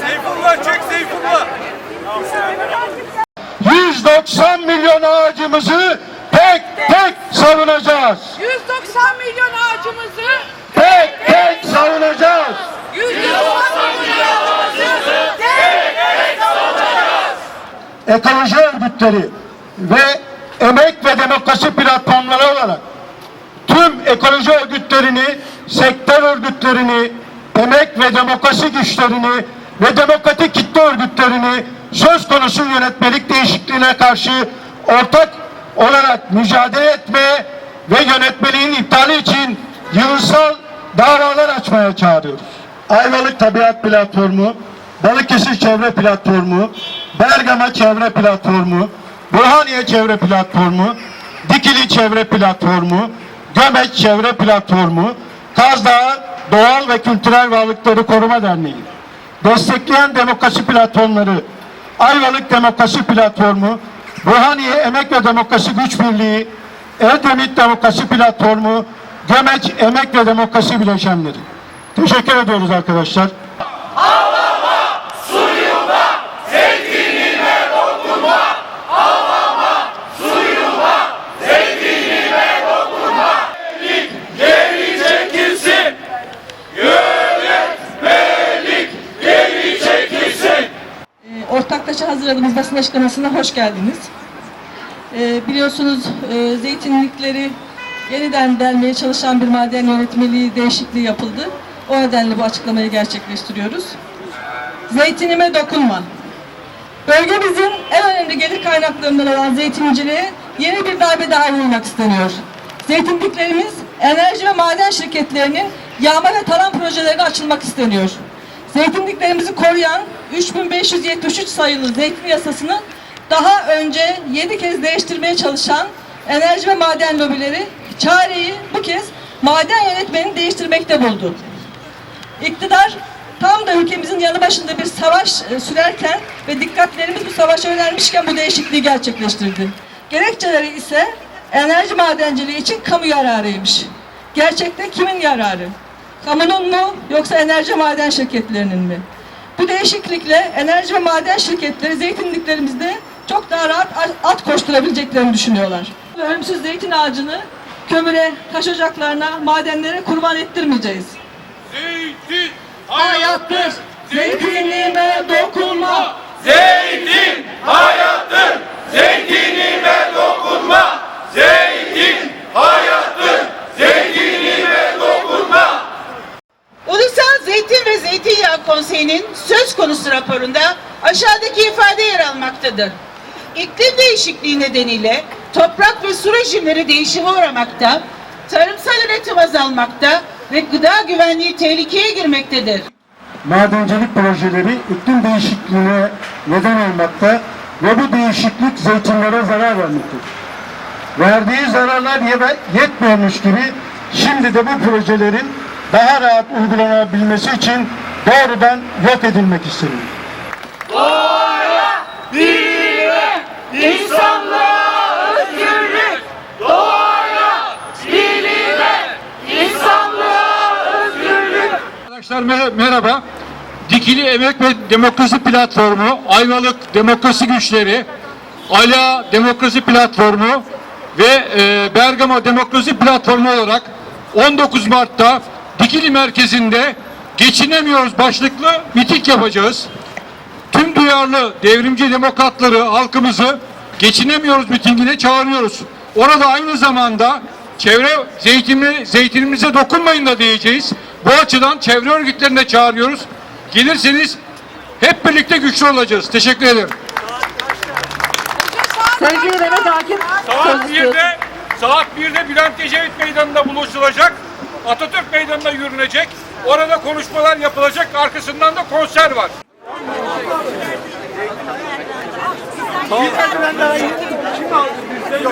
Seyfullah çek Seyfullah. 190 milyon ağacımızı tek tek savunacağız. 190 milyon ağacımızı Tek tek savunacağız. 190 milyon ağacımızı ekoloji örgütleri ve emek ve demokrasi platformları olarak tüm ekoloji örgütlerini, sektör örgütlerini, emek ve demokrasi güçlerini ve demokratik kitle örgütlerini söz konusu yönetmelik değişikliğine karşı ortak olarak mücadele etmeye ve yönetmeliğin iptali için yılsal davalar açmaya çağırıyoruz. Ayvalık Tabiat Platformu, Balıkesir Çevre Platformu, Bergama Çevre Platformu, Burhaniye Çevre Platformu, Dikili Çevre Platformu, Gömeç Çevre Platformu, Kazdağ Doğal ve Kültürel Varlıkları Koruma Derneği, destekleyen demokrasi platformları, Ayvalık Demokrasi Platformu, Burhaniye Emek ve Demokrasi Güç Birliği, Erdemit Demokrasi Platformu, Gömeç Emek ve Demokrasi Bileşenleri. Teşekkür ediyoruz arkadaşlar. Geri Ortaklaşa hazırladığımız basın açıklamasına hoş geldiniz. Ee, biliyorsunuz e, zeytinlikleri yeniden delmeye çalışan bir maden yönetmeliği değişikliği yapıldı. O nedenle bu açıklamayı gerçekleştiriyoruz. Zeytinime dokunma. Bölgemizin en önemli gelir kaynaklarından olan zeytinciliğe yeni bir darbe daha vurulmak isteniyor. Zeytinliklerimiz enerji ve maden şirketlerinin yağma ve talan projelerine açılmak isteniyor. Zeytinliklerimizi koruyan 3573 sayılı zeytin yasasını daha önce 7 kez değiştirmeye çalışan enerji ve maden lobileri çareyi bu kez maden yönetmenini değiştirmekte buldu. İktidar tam da ülkemizin yanı başında bir savaş e, sürerken ve dikkatlerimiz bu savaşa yönelmişken bu değişikliği gerçekleştirdi. Gerekçeleri ise enerji madenciliği için kamu yararıymış. Gerçekte kimin yararı? Kamunun mu yoksa enerji maden şirketlerinin mi? Bu değişiklikle enerji ve maden şirketleri zeytinliklerimizde çok daha rahat at koşturabileceklerini düşünüyorlar. Ölümsüz zeytin ağacını kömüre, taş ocaklarına, madenlere kurban ettirmeyeceğiz. Zeytin Hayattır, zeytinime dokunma. Zeytin hayattır. Zeytinime dokunma. Zeytin hayattır. Zeytinime dokunma. Ulusal Zeytin Zeytinyağı Konseyi'nin söz konusu raporunda aşağıdaki ifade yer almaktadır. İklim değişikliği nedeniyle toprak ve su rejimleri değişime uğramakta, tarımsal üretim azalmakta ve gıda güvenliği tehlikeye girmektedir. madencilik projeleri iklim değişikliğine neden olmakta ve bu değişiklik zeytinlere zarar vermektedir. Verdiği zararlar yetmiyormuş gibi şimdi de bu projelerin daha rahat uygulanabilmesi için doğrudan yok edilmek isteniyor. İnsanlığa özgürlük. Doğaya, bilime, insanlığa özgürlük. Arkadaşlar mer- merhaba. Dikili Emek ve Demokrasi Platformu, Ayvalık Demokrasi Güçleri, Ala Demokrasi Platformu ve e, Bergama Demokrasi Platformu olarak 19 Mart'ta Dikili merkezinde geçinemiyoruz başlıklı miting yapacağız. Tüm duyarlı devrimci demokratları, halkımızı geçinemiyoruz mitingine çağırıyoruz. Orada aynı zamanda çevre zeytinli, zeytinimize dokunmayın da diyeceğiz. Bu açıdan çevre örgütlerine çağırıyoruz. Gelirseniz hep birlikte güçlü olacağız. Teşekkür ederim. Sevgili Mehmet Akif, Saat 1'de saat 1'de Bülent Ecevit Meydanı'nda buluşulacak. Atatürk Meydanı'nda yürünecek. Orada konuşmalar yapılacak. Arkasından da konser var. Kim aldı? Biz de